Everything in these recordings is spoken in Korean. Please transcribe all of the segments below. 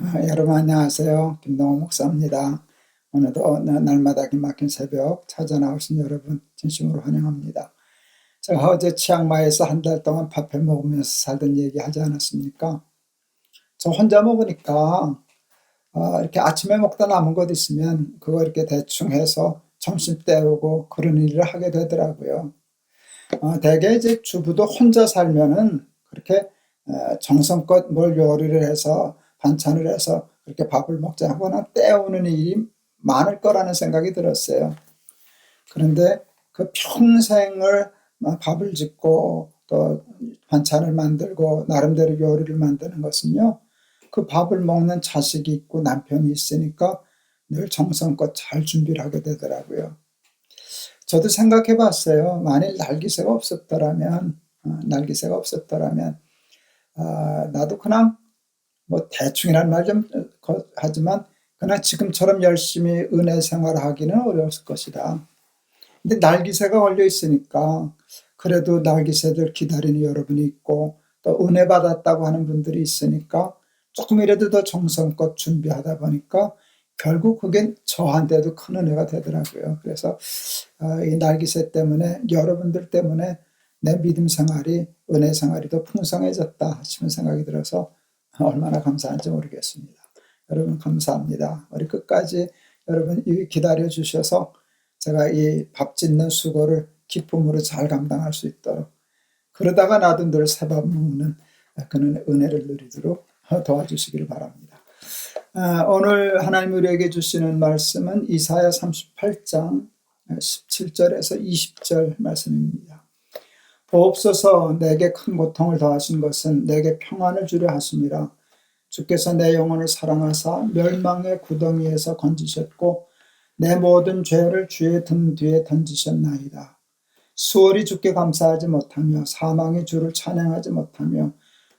아, 여러분 안녕하세요. 김동호 목사입니다. 오늘도 나- 날마다 기막힌 새벽 찾아 나오신 여러분 진심으로 환영합니다. 제가 어제 치앙마이에서 한 달 동안 밥해 먹으면서 살던 얘기 하지 않았습니까? 저 혼자 먹으니까 어, 이렇게 아침에 먹다 남은 것 있으면 그거 이렇게 대충 해서 점심 때우고 그런 일을 하게 되더라고요. 어, 대개 이제 주부도 혼자 살면은 그렇게 어, 정성껏 뭘 요리를 해서 반찬을 해서 그렇게 밥을 먹자 하거나 때우는 일이 많을 거라는 생각이 들었어요. 그런데 그 평생을 막 밥을 짓고 또 반찬을 만들고 나름대로 요리를 만드는 것은요. 그 밥을 먹는 자식이 있고 남편이 있으니까 늘 정성껏 잘 준비를 하게 되더라고요. 저도 생각해 봤어요. 만일 날기새가 없었더라면, 어, 날기새가 없었더라면, 아, 나도 그냥 뭐 대충이란 말 좀 하지만 그냥 지금처럼 열심히 은혜 생활하기는 어려웠을 것이다. 근데 날기새가 걸려 있으니까 그래도 날기새들 기다리는 여러분이 있고 또 은혜 받았다고 하는 분들이 있으니까 조금이라도 더 정성껏 준비하다 보니까 결국 그게 저한테도 큰 은혜가 되더라고요. 그래서 아, 이 날기새 때문에 여러분들 때문에 내 믿음 생활이 은혜 생활이 더 풍성해졌다 싶은 생각이 들어서 얼마나 감사한지 모르겠습니다. 여러분 감사합니다. 우리 끝까지 여러분 이 기다려 주셔서 제가 이 밥 짓는 수고를 기쁨으로 잘 감당할 수 있도록 그러다가 나도 늘 새밥 먹는 그는 은혜를 누리도록 도와주시기를 바랍니다. 아, 오늘 하나님 우리에게 주시는 말씀은 이사야 38장 17절에서 20절 말씀입니다. 보옵소서 내게 큰 고통을 더하신 것은 내게 평안을 주려 하심이라 주께서 내 영혼을 사랑하사 멸망의 구덩이에서 건지셨고 내 모든 죄를 주의 등 뒤에 던지셨나이다. 수월이 주께 감사하지 못하며 사망이 주를 찬양하지 못하며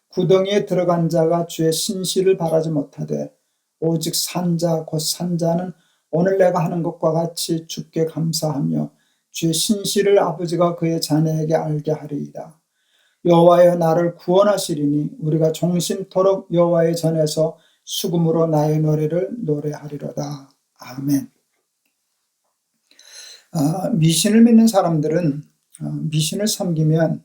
구덩이에 들어간 자가 주의 신실을 바라지 못하되 오직 산자 곧 산자는 오늘 내가 하는 것과 같이 주께 감사하며 주의 신실을 아버지가 그의 자녀에게 알게 하리이다. 여호와여 나를 구원하시리니 우리가 종신토록 여호와의 전에서 수금으로 나의 노래를 노래하리로다. 아멘. 아, 미신을 믿는 사람들은 어, 미신을 섬기면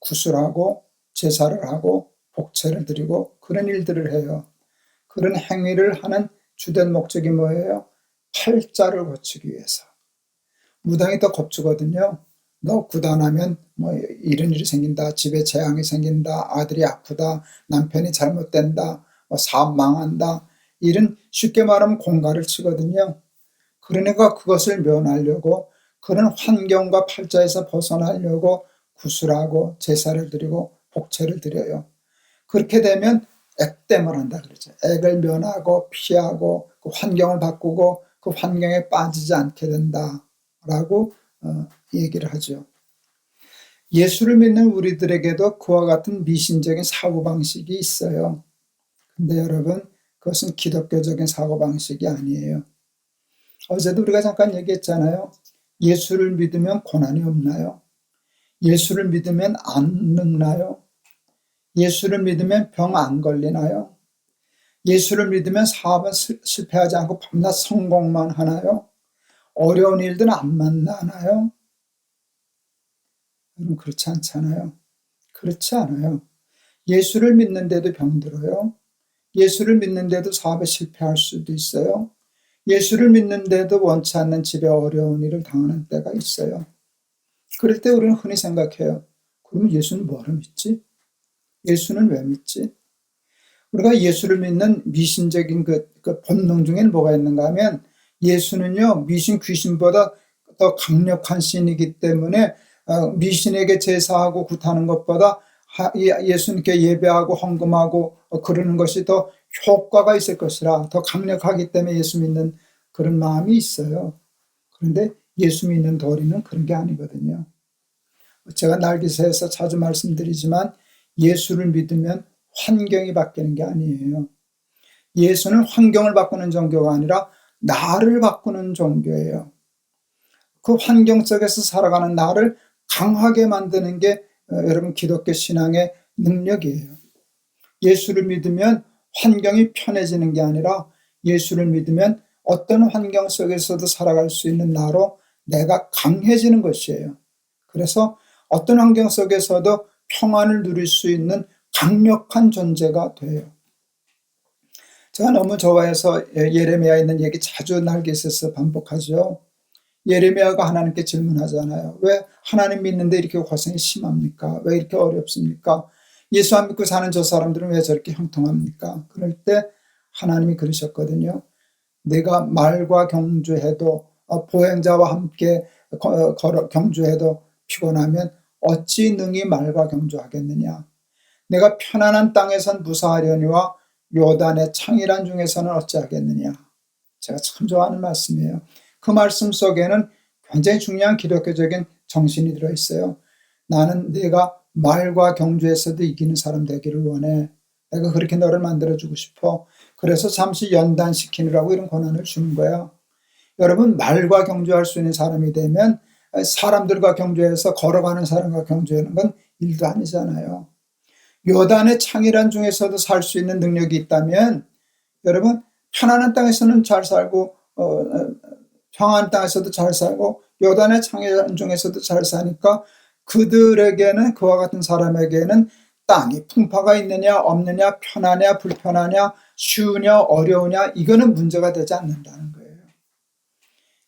구슬하고 제사를 하고 복채를 드리고 그런 일들을 해요. 그런 행위를 하는 주된 목적이 뭐예요? 팔자를 고치기 위해서. 무당이 더 겁주거든요. 너 구단하면 뭐 이런 일이 생긴다. 집에 재앙이 생긴다. 아들이 아프다. 남편이 잘못된다. 뭐 사업 망한다. 이런 쉽게 말하면 공갈을 치거든요. 그러니까 그것을 면하려고 그런 환경과 팔자에서 벗어나려고 구슬하고 제사를 드리고 복채를 드려요. 그렇게 되면 액땜을 한다 그러죠. 액을 면하고 피하고 그 환경을 바꾸고 그 환경에 빠지지 않게 된다 라고 어, 얘기를 하죠. 예수를 믿는 우리들에게도 그와 같은 미신적인 사고방식이 있어요. 근데 여러분, 그것은 기독교적인 사고방식이 아니에요. 어제도 우리가 잠깐 얘기했잖아요. 예수를 믿으면 고난이 없나요? 예수를 믿으면 안 늙나요? 예수를 믿으면 병 안 걸리나요? 예수를 믿으면 사업은 실패하지 않고 밤낮 성공만 하나요? 어려운 일들은 안 만나나요? 여러분 그렇지 않잖아요. 그렇지 않아요. 예수를 믿는데도 병들어요. 예수를 믿는데도 사업에 실패할 수도 있어요. 예수를 믿는데도 원치 않는 집에 어려운 일을 당하는 때가 있어요. 그럴 때 우리는 흔히 생각해요. 그러면 예수는 뭐를 믿지? 예수는 왜 믿지? 우리가 예수를 믿는 미신적인 그, 그 본능 중에는 뭐가 있는가 하면 예수는요, 미신 귀신보다 더 강력한 신이기 때문에 어, 미신에게 제사하고 굿하는 것보다 예수님께 예배하고 헌금하고 어, 그러는 것이 더 효과가 있을 것이라 더 강력하기 때문에 예수 믿는 그런 마음이 있어요. 그런데 예수 믿는 도리는 그런 게 아니거든요. 제가 날기새에서 자주 말씀드리지만 예수를 믿으면 환경이 바뀌는 게 아니에요. 예수는 환경을 바꾸는 종교가 아니라 나를 바꾸는 종교예요. 그 환경 속에서 살아가는 나를 강하게 만드는 게 어, 여러분 기독교 신앙의 능력이에요. 예수를 믿으면 환경이 편해지는 게 아니라 예수를 믿으면 어떤 환경 속에서도 살아갈 수 있는 나로 내가 강해지는 것이에요. 그래서 어떤 환경 속에서도 평안을 누릴 수 있는 강력한 존재가 돼요. 제가 너무 좋아해서 예, 예레미야 있는 얘기 자주 날개에서 반복하죠. 예레미야가 하나님께 질문하잖아요. 왜 하나님 믿는데 이렇게 고생이 심합니까? 왜 이렇게 어렵습니까? 예수 안 믿고 사는 저 사람들은 왜 저렇게 형통합니까? 그럴 때 하나님이 그러셨거든요. 내가 말과 경주해도 어, 보행자와 함께 걸어 경주해도 피곤하면 어찌 능히 말과 경주하겠느냐? 내가 편안한 땅에선 무사하려니와 요단의 창이란 중에서는 어찌하겠느냐? 제가 참 좋아하는 말씀이에요. 그 말씀 속에는 굉장히 중요한 기독교적인 정신이 들어 있어요. 나는 내가 말과 경주에서도 이기는 사람 되기를 원해. 내가 그렇게 너를 만들어주고 싶어. 그래서 잠시 연단시키느라고 이런 권한을 주는 거야. 여러분, 말과 경주할 수 있는 사람이 되면 사람들과 경주해서 걸어가는 사람과 경주하는 건 일도 아니잖아요. 요단의 창이란 중에서도 살 수 있는 능력이 있다면 여러분 편안한 땅에서는 잘 살고 어, 어 평안한 땅에서도 잘 살고 요단의 창이란 중에서도 잘 사니까 그들에게는 그와 같은 사람에게는 땅이 풍파가 있느냐 없느냐 편하냐 불편하냐 쉬우냐 어려우냐 이거는 문제가 되지 않는다는 거예요.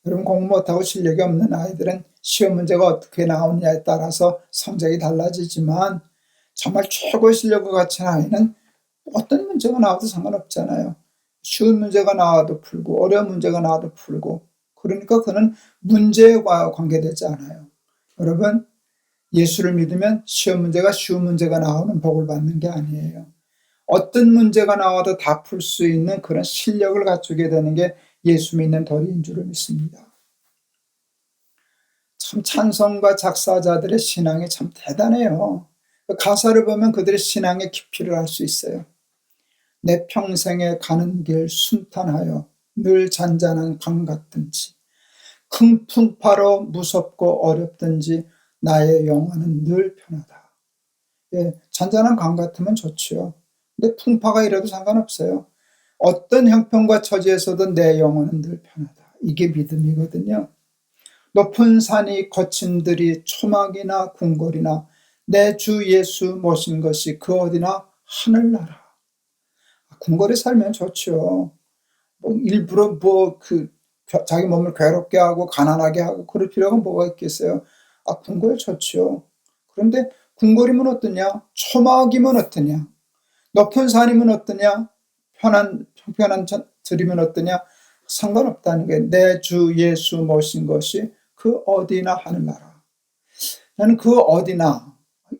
여러분 공부 못하고 실력이 없는 아이들은 시험 문제가 어떻게 나오느냐에 따라서 성적이 달라지지만 정말 최고의 실력을 갖춘 아이는 어떤 문제가 나와도 상관없잖아요. 쉬운 문제가 나와도 풀고 어려운 문제가 나와도 풀고 그러니까 그는 문제에 관계되지 않아요. 여러분 예수를 믿으면 시험 문제가 쉬운 문제가 나오는 복을 받는 게 아니에요. 어떤 문제가 나와도 다 풀 수 있는 그런 실력을 갖추게 되는 게 예수 믿는 덜인 줄을 믿습니다. 참 찬성과 작사자들의 신앙이 참 대단해요. 그 가사를 보면 그들의 신앙의 깊이를 알 수 있어요. 내 평생에 가는 길 순탄하여 늘 잔잔한 강 같든지 큰 풍파로 무섭고 어렵든지 나의 영혼은 늘 편하다. 예, 잔잔한 강 같으면 좋지요. 근데 풍파가 이래도 상관없어요. 어떤 형편과 처지에서도 내 영혼은 늘 편하다. 이게 믿음이거든요. 높은 산이 거친 들이 초막이나 궁궐이나 내 주 예수 모신 것이 그 어디나 하늘나라. 궁궐에 살면 좋죠. 뭐 일부러 뭐 그 자기 몸을 괴롭게 하고 가난하게 하고 그럴 필요가 뭐가 있겠어요. 아 궁궐 좋죠. 그런데 궁궐이면 어떠냐? 초막이면 어떠냐? 높은 산이면 어떠냐? 편한 형편한 들이면 어떠냐? 상관없다는 게 내 주 예수 모신 것이 그 어디나 하늘나라. 나는 그 어디나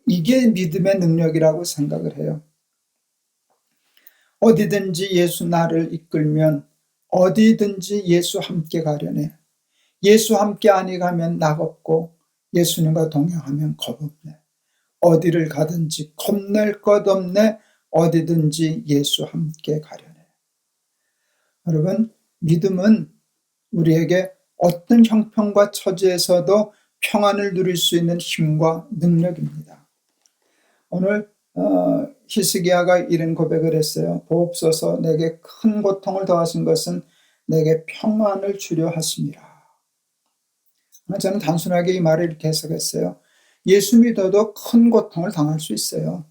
이게 믿음의 능력이라고 생각을 해요. 어디든지 예수 나를 이끌면 어디든지 예수 함께 가려네. 예수 함께 아니 가면 낙없고 예수님과 동행하면 겁없네. 어디를 가든지 겁낼 것 없네. 어디든지 예수 함께 가려네. 여러분, 믿음은 우리에게 어떤 형편과 처지에서도 평안을 누릴 수 있는 힘과 능력입니다. 오늘 어, 히스기야가 이런 고백을 했어요. 보옵소서 내게 큰 고통을 더하신 것은 내게 평안을 주려 하심이라. 저는 단순하게 이 말을 이렇게 해석했어요. 예수 믿어도 큰 고통을 당할 수 있어요.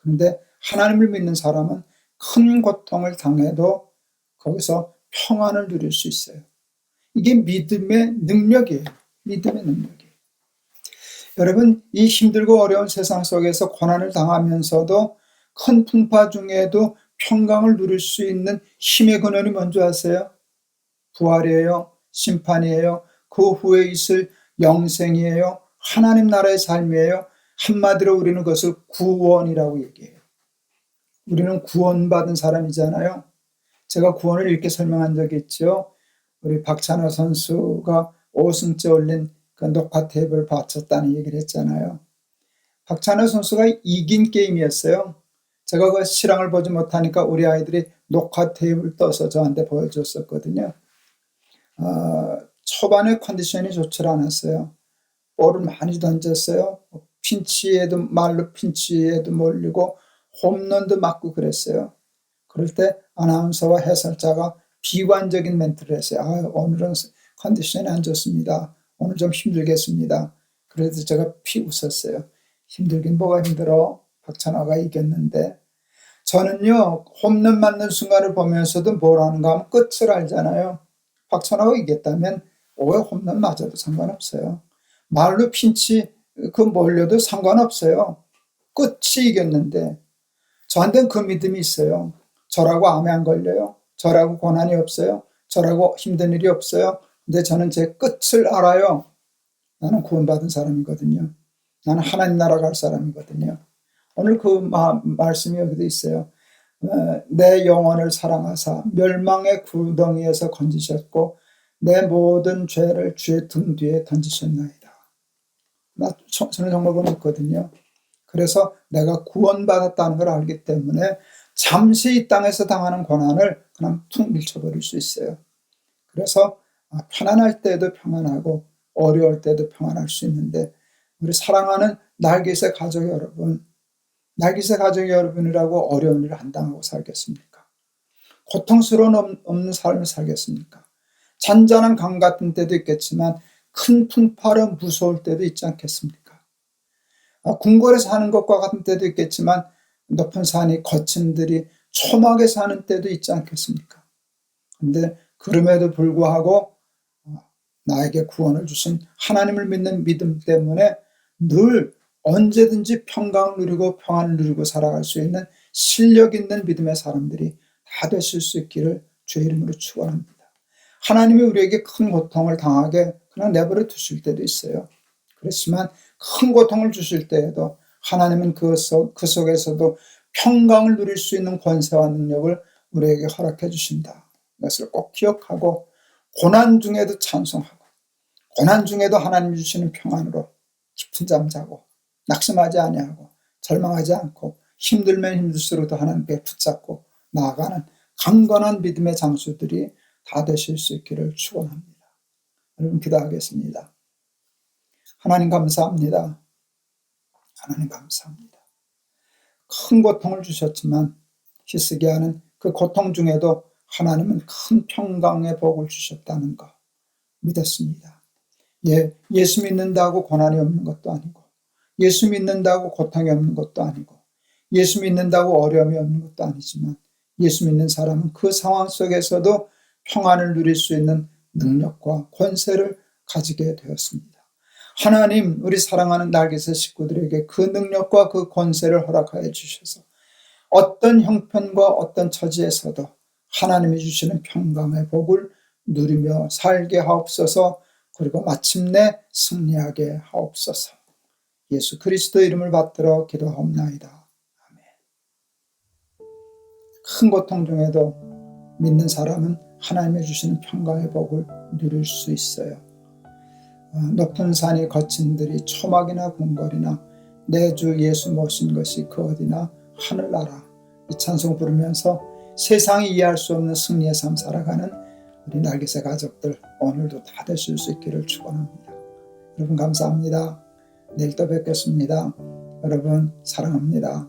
그런데 하나님을 믿는 사람은 큰 고통을 당해도 거기서 평안을 누릴 수 있어요. 이게 믿음의 능력이에요. 믿음의 능력이에요. 여러분, 이 힘들고 어려운 세상 속에서 고난을 당하면서도 큰 풍파 중에도 평강을 누릴 수 있는 힘의 근원이 뭔지 아세요? 부활이에요. 심판이에요. 그 후에 있을 영생이에요. 하나님 나라의 삶이에요. 한마디로 우리는 그것을 구원이라고 얘기해요. 우리는 구원받은 사람이잖아요. 제가 구원을 이렇게 설명한 적이 있죠. 우리 박찬호 선수가 5승째 올린 그 녹화 테이프를 바쳤다는 얘기를 했잖아요. 박찬호 선수가 이긴 게임이었어요. 제가 그 실황을 보지 못하니까 우리 아이들이 녹화 테이프를 떠서 저한테 보여줬었거든요. 어, 초반에 컨디션이 좋지 않았어요. 볼을 많이 던졌어요. 핀치에도 말로 핀치에도 몰리고 홈런도 맞고 그랬어요. 그럴 때 아나운서와 해설자가 비관적인 멘트를 했어요. 아, 오늘은 컨디션이 안 좋습니다. 오늘 좀 힘들겠습니다. 그래도 제가 피 웃었어요. 힘들긴 뭐가 힘들어. 박찬호가 이겼는데. 저는요, 홈런 맞는 순간을 보면서도 뭐라는가 하면 끝을 알잖아요. 박찬호가 이겼다면 왜 홈런 맞아도 상관없어요. 말로 핀치 그 몰려도 상관없어요. 끝이 이겼는데 저한테는 그 믿음이 있어요. 저라고 암에 안 걸려요. 저라고 고난이 없어요. 저라고 힘든 일이 없어요. 근데 저는 제 끝을 알아요. 나는 구원받은 사람이거든요. 나는 하나님 나라 갈 사람이거든요. 오늘 그 마, 말씀이 여기도 있어요. 어, 내 영혼을 사랑하사 멸망의 구덩이에서 건지셨고 내 모든 죄를 주의 등 뒤에 던지셨나이다. 나 저는 정말 그걸 믿거든요. 그래서 내가 구원받았다는 걸 알기 때문에 잠시 이 땅에서 당하는 고난을 그냥 툭 밀쳐버릴 수 있어요. 그래서 아, 편안할 때도 평안하고 어려울 때도 평안할 수 있는데 우리 사랑하는 날개새 가족 여러분, 날개새 가족 여러분이라고 어려운 일을 안 당하고 살겠습니까? 고통스러운 없는 삶을 살겠습니까? 잔잔한 강 같은 때도 있겠지만 큰 풍파로 무서울 때도 있지 않겠습니까? 아, 궁궐에 사는 것과 같은 때도 있겠지만 높은 산이 거친 들이 초막에 사는 때도 있지 않겠습니까? 근데 그럼에도 불구하고 어, 나에게 구원을 주신 하나님을 믿는 믿음 때문에 늘 언제든지 평강을 누리고 평안을 누리고 살아갈 수 있는 실력 있는 믿음의 사람들이 다 되실 수 있기를 주의 이름으로 축원합니다. 하나님이 우리에게 큰 고통을 당하게 그냥 내버려 두실 때도 있어요. 그렇지만 큰 고통을 주실 때에도 하나님은 그, 속, 그 속에서도 평강을 누릴 수 있는 권세와 능력을 우리에게 허락해 주신다. 이것을 꼭 기억하고 고난 중에도 찬송하고 고난 중에도 하나님 주시는 평안으로 깊은 잠 자고 낙심하지 아니하고 절망하지 않고 힘들면 힘들수록도 하나님께 붙잡고 나아가는 강건한 믿음의 장수들이 다 되실 수 있기를 축원합니다. 여러분 기도하겠습니다. 하나님 감사합니다. 하나님 감사합니다. 큰 고통을 주셨지만 히스기 하는 그 고통 중에도 하나님은 큰 평강의 복을 주셨다는 것 믿었습니다. 예, 예수 믿는다고 고난이 없는 것도 아니고 예수 믿는다고 고통이 없는 것도 아니고 예수 믿는다고 어려움이 없는 것도 아니지만 예수 믿는 사람은 그 상황 속에서도 평안을 누릴 수 있는 능력과 권세를 가지게 되었습니다. 하나님, 우리 사랑하는 날개새 식구들에게 그 능력과 그 권세를 허락하여 주셔서 어떤 형편과 어떤 처지에서도 하나님이 주시는 평강의 복을 누리며 살게 하옵소서 그리고 마침내 승리하게 하옵소서 예수 그리스도 이름을 받들어 기도하옵나이다. 아멘. 큰 고통 중에도 믿는 사람은 하나님이 주시는 평강의 복을 누릴 수 있어요. 어, 높은 산이 거친 들이 초막이나 궁궐이나 내 주 예수 모신 것이 그 어디나 하늘나라 이 찬송 부르면서 세상이 이해할 수 없는 승리의 삶 살아가는 우리 날개새 가족들 오늘도 다 되실 수 있기를 축원합니다. 여러분 감사합니다. 내일 또 뵙겠습니다. 여러분 사랑합니다.